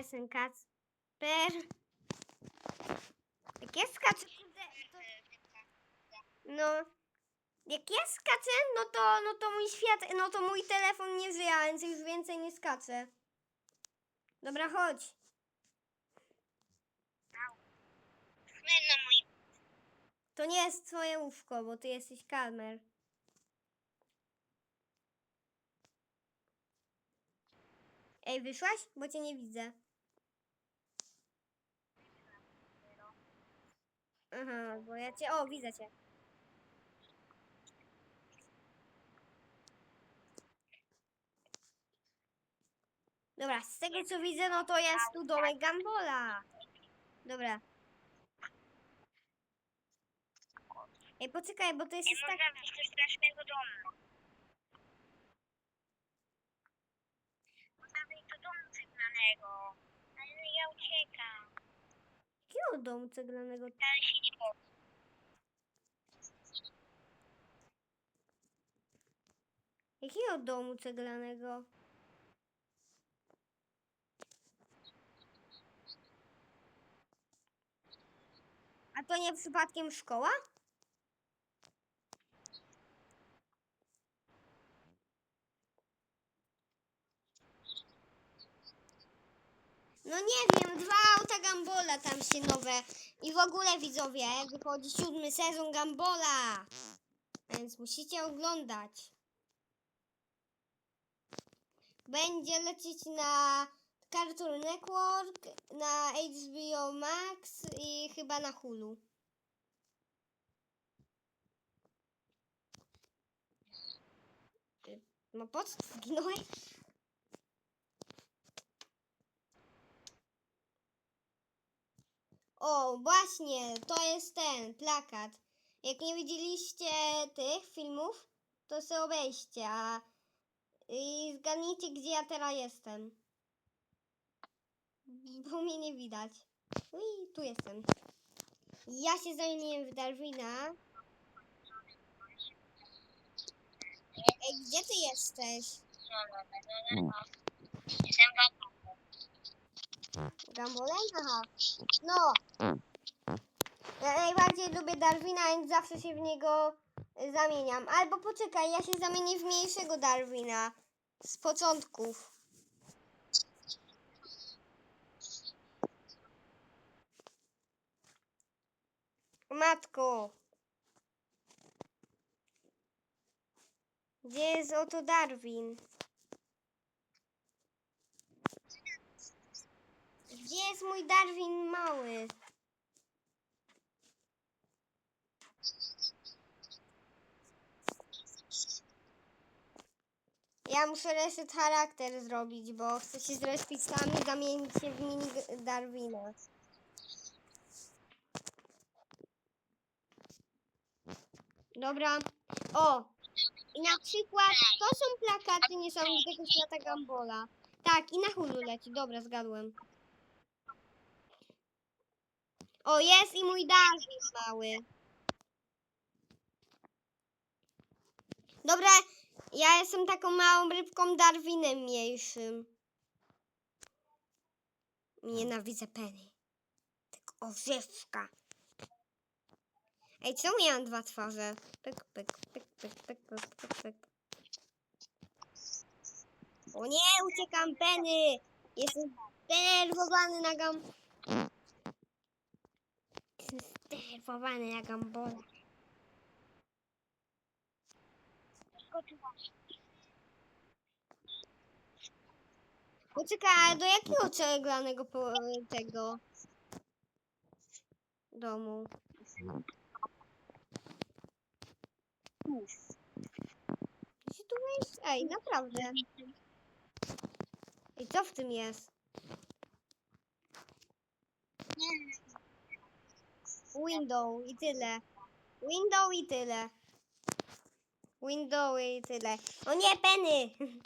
jestem Kacper. Jak ja skaczę, to... No, jak ja skaczę, no to, no to mój świat, no to mój telefon nie żyje, więc już więcej nie skaczę. Dobra, chodź. To nie jest twoje łóżko, bo ty jesteś kalmer. Ej, wyszłaś? Bo cię nie widzę. Aha, bo ja cię... O, widzę cię. Dobra, z tego co widzę, no to jest tu domek Gambola. Dobra. Ej, poczekaj, bo to jest Nie tak... wyjść do strasznego domu. Można wyjść do domu ceglanego. Ale ja uciekam. Jakiego domu ceglanego? Ale się nie boję. Jakiego domu ceglanego? A to nie przypadkiem szkoła? No nie wiem, dwa auta Gambola tam się nowe. I w ogóle widzowie, wychodzi siódmy sezon Gambola. Więc musicie oglądać. Będzie lecieć na Cartoon Network, na HBO Max i chyba na Hulu. No po co zginąłeś? O, właśnie, to jest ten plakat. Jak nie widzieliście tych filmów, to sobie obejście, a i zgadnijcie, gdzie ja teraz jestem. Bo mnie nie widać. Ui, tu jestem. Ja się zamieniłem w Darwina. Ej, gdzie ty jesteś? Jestem. Gambolem? Aha. No. Ja najbardziej lubię Darwina, więc zawsze się w niego zamieniam. Albo poczekaj, ja się zamienię w mniejszego Darwina. Z początków. Matko. Gdzie jest oto Darwin? Gdzie jest mój Darwin mały? Ja muszę reset charakter zrobić, bo chcę się zrespić tam i zamienić się w mini Darwina. Dobra. O! I na przykład to są plakaty niesamowitego świata Gambola. Tak, i na Hulu leci. Dobra, zgadłem. O, jest i mój Darwin mały. Dobra, ja jestem taką małą rybką Darwinem mniejszym. Nienawidzę Penny. Tak orzeszka. Ej, czemu ja mam dwa twarze? Pyk, pyk, pyk, pyk, pyk, pyk, pyk, pyk. O nie, uciekam Penny! Jestem zdenerwowany na gam... Jestem zdenerwowany na gambola. Poczekaj, a do jakiego ceglanego po, tego domu? Gdzie tu wejść? Ej, naprawdę. I co w tym jest? Window i tyle. Window i tyle. Window i tyle. O nie, Penny!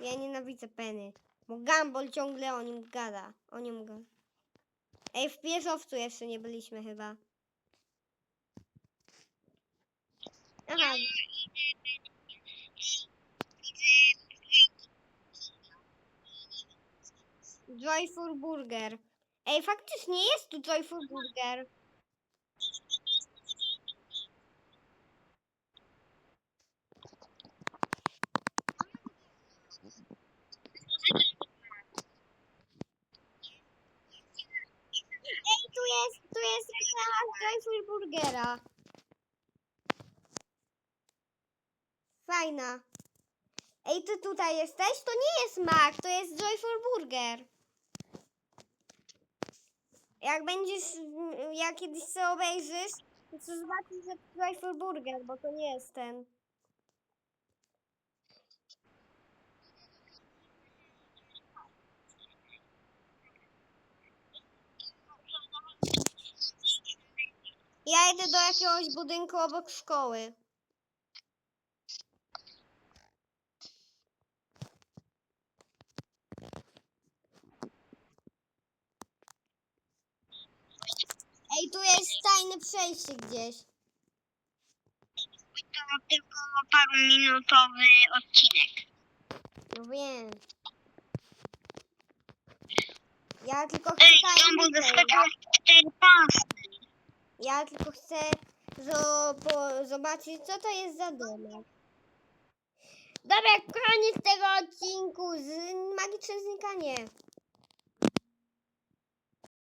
Ja nienawidzę Penny. Bo Gumball ciągle o nim gada. O nim gada. Ej, w wieżowcu jeszcze nie byliśmy chyba. Aha, Joyful Burger. Ej, faktycznie jest tu Joyful Burger. Ej, tu jest, tu jest Joyful Burgera. Fajna. Ej, ty tutaj jesteś? To nie jest Mac, to jest Joyful Burger. Jak będziesz, jak kiedyś sobie obejrzysz, to zobaczysz, że to Joyful Burger, bo to nie jest ten. Idę do jakiegoś budynku obok szkoły. Ej, tu jest tajne przejście gdzieś. To tylko paruminutowy odcinek. No wiem. Ja tylko chcę Ej, tajemnicę Jumbo udać. zaskoczył cztery pasy. Ja tylko chcę zobaczyć, co to jest za domek. Dobra, koniec tego odcinku. Z magiczne znikanie.